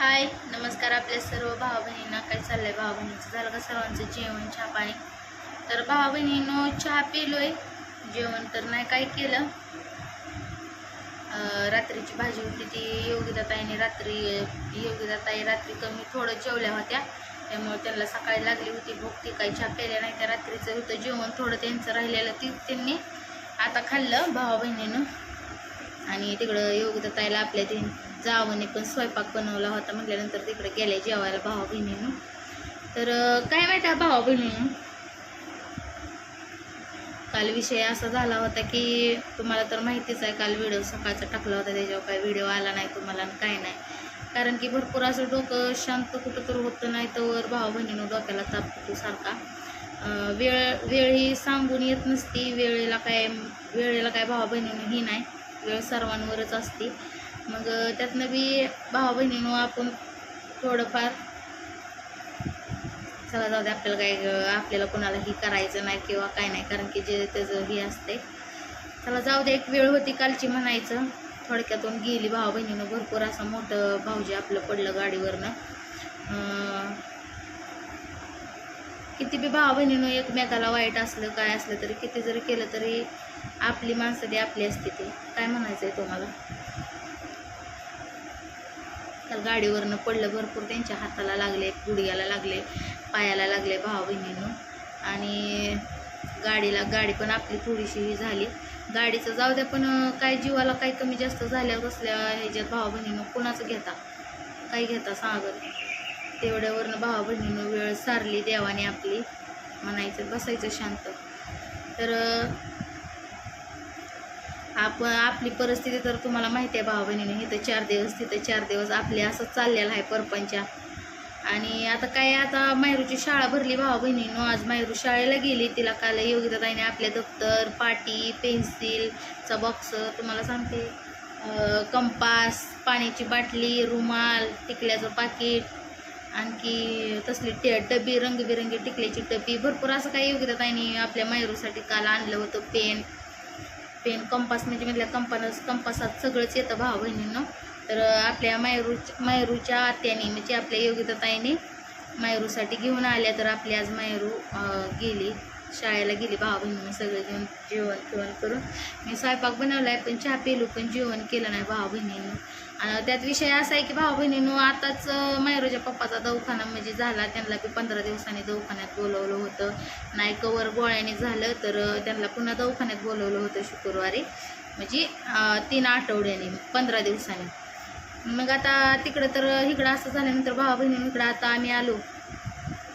हाय नमस्कार आपल्या सर्व भावा बहिणींना काय चाललंय भावा बहिणीचं झालं का सर्वांचं जेवण चहा पाणी? तर भावा बहिणीनं चहा पिलोय. जेवण तर नाही काय केलं. रात्रीची भाजी होती ती योगिताताईने रात्री योगिताताई रात्री कमी थोडं जेवल्या होत्या. त्यामुळे त्यांना सकाळी लागली होती भूक. ती काही चहा प्यायल्या नाही. त्या रात्रीचं होतं जेवण. थोडं त्यांचं राहिलेलं ती त्यांनी आता खाल्लं भावा बहिणीनं आणि तिकडं योगिताताईला आपल्या ते जावने पण स्वयंपाक बनवला होता म्हटल्यानंतर तिकडे गेले जेवायला भावा बहिणीनं तर काय माहिती आहे भावा बहिणीनं काल विषय असा झाला होता की तुम्हाला तर माहितीच आहे काल व्हिडिओ सकाळचा टाकला होता त्याच्यावर काय व्हिडिओ आला नाही तुम्हाला आणि काय नाही. कारण की भरपूर असं डोकं शांत कुठं तर होतं नाही तर भावा बहिणीनं डोक्याला ताप होतो सारखा. वेळ वेळ ही सांगून येत नसती वेळेला काय वेळेला काय भावा बहिणीनं ही नाही वेळ सर्वांवरच असते. मग त्यातनं बी भावा बहिणीनं आपण थोडंफार चला जाऊ दे आपल्याला काय आपल्याला कोणाला ही करायचं नाही किंवा काय नाही कारण की जे त्याचं हे असते चला जाऊ दे एक वेळ होती कालची म्हणायचं. थोडक्यातून गेली भावा बहिणीनं भरपूर असं मोठं भाऊजी आपलं पडलं गाडीवरनं. किती बी भावा बहिणीनं एकमेकाला वाईट असलं काय असलं तरी किती जरी केलं तरी आपली माणसं ती आपली असते ते. काय म्हणायचं आहे तुम्हाला? तर गाडीवरनं पडलं भरपूर त्यांच्या हाताला लागले गुडघ्याला लागले पायाला लागले भावा बहिणीनं. आणि गाडीला गाडी पण आपली थोडीशी ही झाली. गाडीचं जाऊ द्या पण काय जीवाला काही कमी जास्त झाल्यावर असल्या ह्याच्यात भावा बहिणीनं कोणाचं घेता? काय घेता सांगत तेवढ्यावरनं भावा बहिणीनं वेळ सारली देवाने आपली. म्हणायचं बसायचं शांत. तर आप आपली परिस्थिती तर तुम्हाला माहिती आहे भाऊ बहिणीने. इथं चार दिवस तिथं चार दिवस आपले असं चाललेलं आहे परपंचा. आणि आता काय आता मायरूची शाळा भरली भाऊ बहिणीनं. आज मायरू शाळेला गेली. तिला काल योगिताताईने आपल्या दप्तर पाटी पेन्सिलचा बॉक्स तुम्हाला सांगते. कंपास पाण्याची बाटली रुमाल टिकल्याचं पाकिट आणखी तसली टे डबी रंगबिरंगी टिकल्याची डबी भरपूर असं काही योगिताताईने आपल्या मायरूसाठी काल आणलं होतं पेन. पेन कंपास म्हणजे म्हटल्या कंपास कंपासात सगळंच येतं भावा बहिणींना. तर आपल्या मायरू मायरूच्या आत्याने म्हणजे आपल्या योगिताताईने मायरूसाठी घेऊन आल्या तर आपली आज मायरू गेली. शाळेला गेली भावा बहिणीने सगळे घेऊन जेवण जेवण करून. मी स्वयंपाक बनवला आहे पण चहा पेलू पण जेवण केलं नाही भावा बहिणीनं. आणि त्यात विषय असा आहे की भावा बहिणीनं आताच अं, पप्पाचा दवाखाना म्हणजे झाला. त्यांना बी पंधरा दिवसांनी दवाखान्यात बोलवलं होतं. नाही कवर गोळ्याने झालं तर त्यांना पुन्हा दवाखान्यात बोलवलं होतं शुक्रवारी. म्हणजे तीन आठवड्याने पंधरा दिवसांनी. मग आता तिकडं तर इकडं असं झाल्यानंतर भावा इकडं आता आम्ही आलो.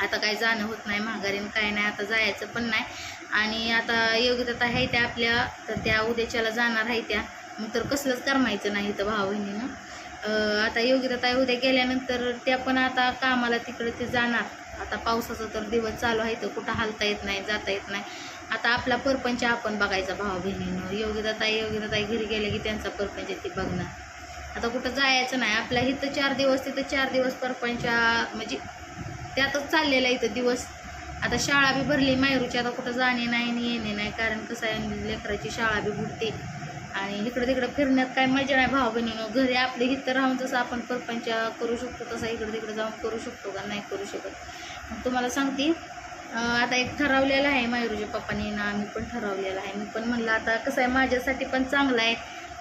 आता काय जाणं होत नाही माघारीनं काय नाही आता जायचं पण नाही. आणि आता योग्यता आहे त्या आपल्या तर त्या उद्याच्याला जाणार आहे त्या. मग तर कसलंच करमायचं नाही तर भावा बहिणीनं आता योग्यता उद्या गेल्यानंतर त्या पण आता कामाला तिकडे ते जाणार. आता पावसाचा तर दिवस चालू आहे तर कुठं हालता येत नाही जाता येत नाही. आता आपला परपंच आपण बघायचा भावा बहिणीनं योग्यताताई योग्यताताई घरी गेले की त्यांचा परपंच ती बघणार आता कुठं जायचं नाही. आपल्या इथं चार दिवस तिथं चार दिवस परपंच म्हणजे त्यातच चाललेला आहे इथं दिवस. आता शाळा बी भरली मायरूची आता कुठं जाणे नाही आणि येणे नाही. कारण कसं आहे लेकराची शाळा बी बुडते. आणि इकडं तिकडं फिरण्यात काय मजा नाही भाव बहिणीनं घरी आपले इथं राहून जसं आपण परपंच करू शकतो तसं इकडं तिकडं जाऊन करू शकतो का? नाही करू शकत. मग तुम्हाला सांगते आता एक ठरवलेलं आहे मायरूच्या पप्पाने ना आम्ही पण ठरवलेलं आहे. मी पण म्हणलं आता कसं आहे माझ्यासाठी पण चांगलं आहे.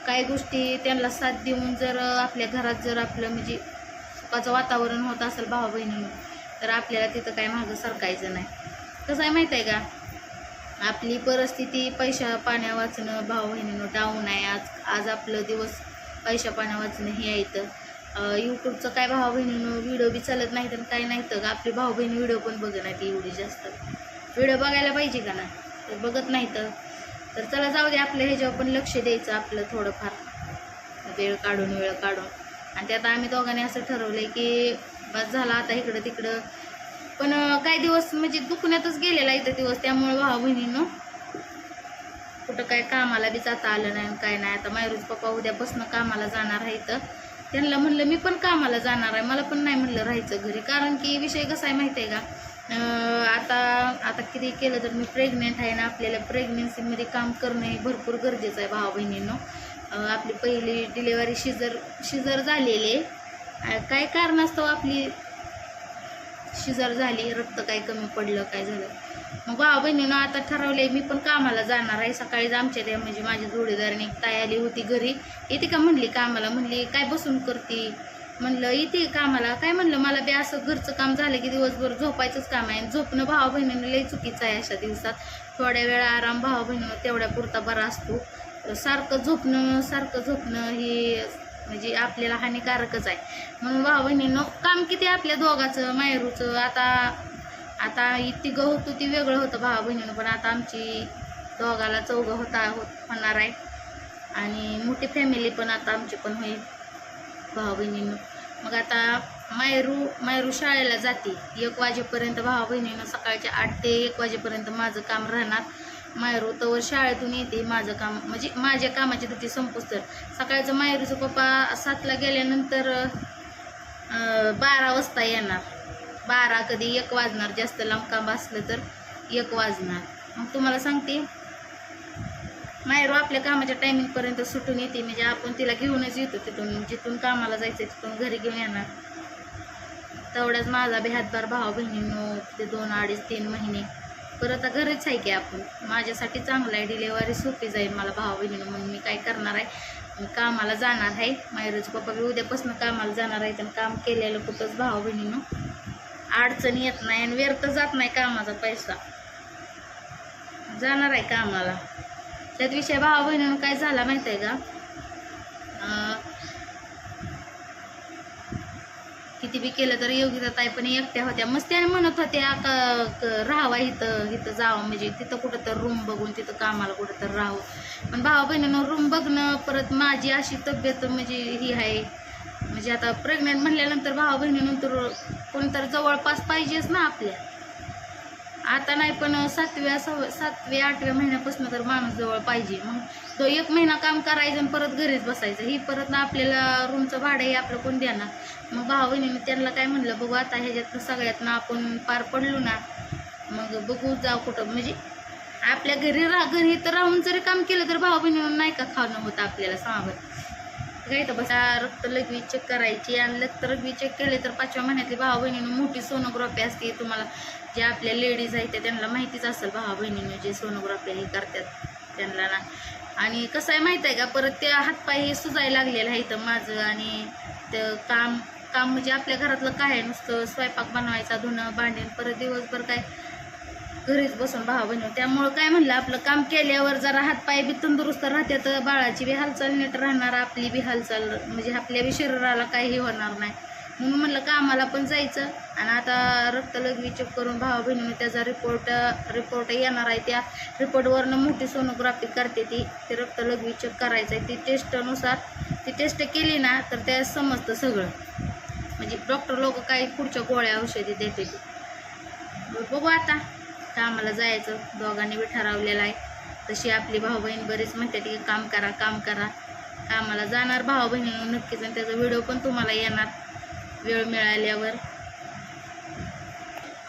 काही गोष्टी त्यांना साथ देऊन जर आपल्या घरात जर आपलं म्हणजे सुखाचं वातावरण होत असेल भावा बहिणीनं तर आपल्याला तिथं काय मागं सरकायचं नाही. कसं आहे माहीत आहे का? आपली परिस्थिती पैशा पाण्या वाचणं भाऊ बहिणीनं डाऊन आहे. आज आज आपलं दिवस पैशा पाण्या वाचणं हे आहे तर यूट्यूबचं काय भाऊ बहिणीनं व्हिडिओ बी चालत नाही तर काय नाही तर आपली भाऊ बहिणी व्हिडिओ पण बघत नाहीत एवढी जास्त. व्हिडिओ बघायला पाहिजे का ना तर बघत नाही तर तर चला जाऊ दे आपल्या ह्याच्यावर पण लक्ष द्यायचं आपलं थोडंफार. वेळ काढून वेळ काढून. आणि त्यात आम्ही दोघांनी असं ठरवलं की बस झाला आता इकडं तिकडं. पण काही दिवस म्हणजे दुखण्यातच गेलेला इथं दिवस त्यामुळे भाऊ बहिणीनं कुठं काय कामाला बी जाता आलं नाही आणि काय नाही. आता मायरूज पप्पा उद्यापासून कामाला जाणार आहे तर त्यांना म्हणलं मी पण कामाला जाणार आहे. मला पण नाही म्हणलं राहायचं घरी. कारण की विषय कसा आहे माहिती आहे का? आता आता किती केलं तर मी प्रेग्नेंट आहे ना आपल्याला प्रेग्नेन्सीमध्ये काम करणं हे भरपूर गरजेचं आहे भावा बहिणींनो. आपली पहिली डिलेवरी शिजर शिजर झालेली आहे. काय कारणास्तव हो आपली? शिजर झाली रक्त काय कमी पडलं काय झालं? मग भावा बहिणीनं आता ठरवले मी पण कामाला जाणार आहे. सकाळीच आमच्या त्या म्हणजे माझ्या जोडीदाराने एक ताई आली होती घरी. येते का म्हणली कामाला? म्हणली काय बसून करते? म्हणलं येते कामाला. काय म्हणलं मला बी असं घरचं काम झालं की दिवसभर झोपायचंच काम आहे. झोपणं भावा बहिणीनं लई चुकीचं आहे अशा दिवसात. थोड्या वेळा आराम भावा बहिणीनं तेवढ्या पुरता बरा असतो. सारखं झोपणं सारखं झोपणं हे म्हणजे आपल्याला हानिकारकच आहे. म्हणून भावा बहिणीनं काम किती आपल्या दोघाचं मायरूचं आता आता तिघं होतं ती वेगळं होतं भावा बहिणीनं पण आता आमची दोघाला चौघं होता होत होणार आहे. आणि मोठी फॅमिली पण आता आमची पण होईल भावा बहिणीनं मग आता मायरू मायरू शाळेला जाते. एक वाजेपर्यंत भावा बहिणीनं सकाळच्या आठ ते एक वाजेपर्यंत माझं काम राहणार. मायरू तवर शाळेतून येते माझं काम. म्हणजे माझ्या कामाची तिथे संपूस तर. सकाळचं मायरूचं पप्पा सातला गेल्यानंतर बारा वाजता येणार. बारा कधी एक वाजणार जास्त लांब काम असलं तर एक वाजणार. मग तुम्हाला सांगते मायरू आपल्या कामाच्या टायमिंगपर्यंत सुटून येते. म्हणजे आपण तिला घेऊनच येतो तिथून. जिथून कामाला जायचं तिथून घरी घेऊन येणार. तेवढ्याच माझा बी हातभार भावा बहिणींनो ते दोन अडीच तीन महिने. परत आता घरीच आहे की आपण माझ्यासाठी चांगलं आहे डिलेवरी सोपी जाईल मला भाव बहिणीनं म्हणून मी काय करणार आहे? कामाला जाणार आहे. मायरूचे पप्पा बी उद्यापासून कामाला जाणार आहे आणि काम केलेलं कुठंच भाव बहिणीनं अडचण येत नाही आणि व्यर्थ जात नाही कामाचा पैसा. जाणार आहे कामाला. त्यात विषय भाव बहिणीनं काय झाला माहीत आहे का? किती बी केलं तर योगिता ताई पण एकट्या होत्या. मस्त त्याने म्हणत होत्या का क- राहावा इथं इथं जावं. म्हणजे तिथं कुठं तर रूम बघून तिथं कामाला कुठं तर राहावं पण भावा बहिणीनं रूम बघणं परत माझी अशी तब्येत म्हणजे ही आहे. म्हणजे आता प्रेग्नेंट म्हणल्यानंतर भावा बहिणीनंतर कोणतर जवळपास पाहिजेच ना आपल्या. आता नाही पण सातव्या सव सातव्या आठव्या महिन्यापासून तर माणूस जवळ पाहिजे. मग तो एक महिना काम करायचं आणि परत घरीच बसायचं. ही परत ना आपल्याला रूमचं भाडं हे आपलं कोण देणार? मग भाऊ बहिणीने त्यांना काय म्हणलं बघू आता ह्याच्यात सगळ्यात ना आपण पार पडलो ना मग बघू जाऊ कुठं. म्हणजे आपल्या घरी रा घरी तर राहून जरी काम केलं तर भाऊ बहिणीनं नाही का खाणं होतं आपल्याला सांगत काय तर बसा. रक्त लघवी चेक करायची आणि रक्त लघवी चेक केले तर पाचव्या महिन्यातली भावा बहिणीनं मोठी सोनोग्राफी असते. तुम्हाला जे आपल्या लेडीज आहेत त्या त्यांना माहितीच असेल भावा बहिणीनं जे सोनोग्राफी हे करतात त्यांना ना. आणि कसं आहे माहीत आहे का? परत त्या हातपाय हे सुजायला लागलेलं आहे इथं माझं आणि ते काम काम म्हणजे आपल्या घरातलं काय आहे? नुसतं स्वयंपाक बनवायचा धुणं भांडण परत दिवसभर काय घरीच बसून भावा बहिणी त्यामुळं काय म्हणलं आपलं काम केल्यावर जरा हातपाय बी तंदुरुस्त राहतात बाळाची बी हालचाल नीट राहणार आपली बी हालचाल म्हणजे आपल्या बी शरीराला काही होणार नाही. म्हणून म्हणलं कामाला पण जायचं. आणि आता रक्त चेक करून भावा बहिणीने त्याचा रिपोर्ट रिपोर्ट येणार आहे त्या रिपोर्टवरनं मोठी सोनोग्राफी करते ती. ते रक्त चेक करायचं आहे ती टेस्टनुसार ती टेस्ट केली ना तर त्या समजतं सगळं. म्हणजे डॉक्टर लोक काही पुढच्या गोळ्या औषधी देते ती. बघू आता. कामाला जायचं. दोघांनी बी ठरवलेलं आहे. तशी आपली भाऊ बहीण बरीच म्हणते की काम करा काम करा. कामाला जाणार भाऊ बहिणी नक्कीच आणि त्याचा व्हिडिओ पण तुम्हाला येणार. वेळ मिळाल्यावर.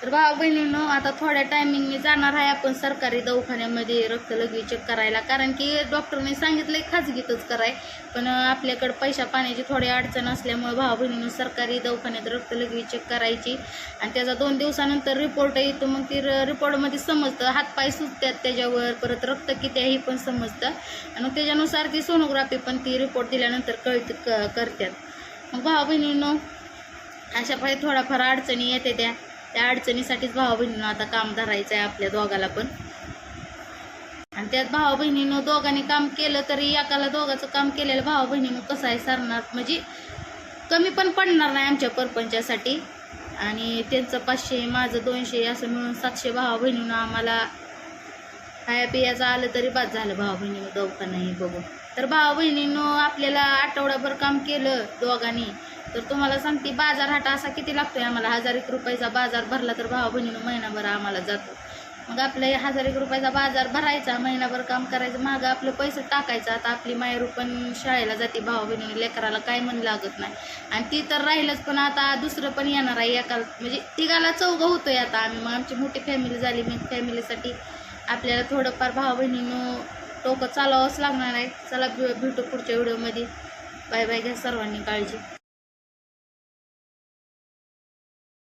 तर भाऊ बहिणीनं आता थोड्या टायमिंगने जाणार आहे आपण सरकारी दवाखान्यामध्ये रक्त लघवी चेक करायला. कारण की डॉक्टरने सांगितलंय खाजगीतच कराय. पण आपल्याकडं पैसा पाण्याची थोडी अडचण असल्यामुळे भाऊ बहिणीनं सरकारी दवाखान्यात रक्त लघवी चेक करायची. आणि त्याचा दोन दिवसानंतर रिपोर्ट येतो. मग ती र- रिपोर्टमध्ये समजतं. हातपाय सुटतात त्याच्यावर. परत रक्त किती आहे हे पण समजतं. आणि त्याच्यानुसार ती सोनोग्राफी पण ती रिपोर्ट दिल्यानंतर कळत क करतात मग भाऊ बहिणीनं अशा पाहिजे थोडाफार अडचणी येते त्या. त्या अडचणीसाठीच भावा बहिणीनं आता काम धरायचं आहे आपल्या दोघाला पण. आणि त्यात भावा बहिणीनं दोघांनी काम केलं तरी एकाला दोघाचं काम केलेलं भावा बहिणीनं कसं आहे सरणार? म्हणजे कमी पण पडणार नाही आमच्या परपंचासाठी. आणि त्यांचं पाचशे माझं दोनशे असं मिळून सातशे भावा बहिणीनं आम्हाला खाया पियाचं आलं तरी बाद झालं भावा बहिणीनं दवाखानाही बघून. तर भावा बहिणीनं आपल्याला आठवडाभर काम केलं दोघांनी. तर तुम्हाला सांगते बाजार हाट असा किती लागतोय आम्हाला? हजार एक रुपयाचा बाजार भरला तर भावा बहिणीनं महिनाभर आम्हाला जातो. मग आपल्या हजार एक रुपयाचा बाजार भरायचा महिनाभर काम करायचं मागं आपलं पैसे टाकायचं. आता आपली मायरू पण शाळेला जाते भावा बहिणी लेकराला काय मन लागत नाही. आणि ती तर राहिलंच पण आता दुसरं पण येणार आहे एका म्हणजे तिघाला चौघं होतोय आता आम्ही. मग आमची मोठी फॅमिली झाली मग फॅमिलीसाठी आपल्याला थोडंफार भावा बहिणीनं टोकं चालवावंच लागणार आहे. चला भे- भेटू पुढच्या व्हिडिओमध्ये बाय बाय घ्या सर्वांनी काळजी.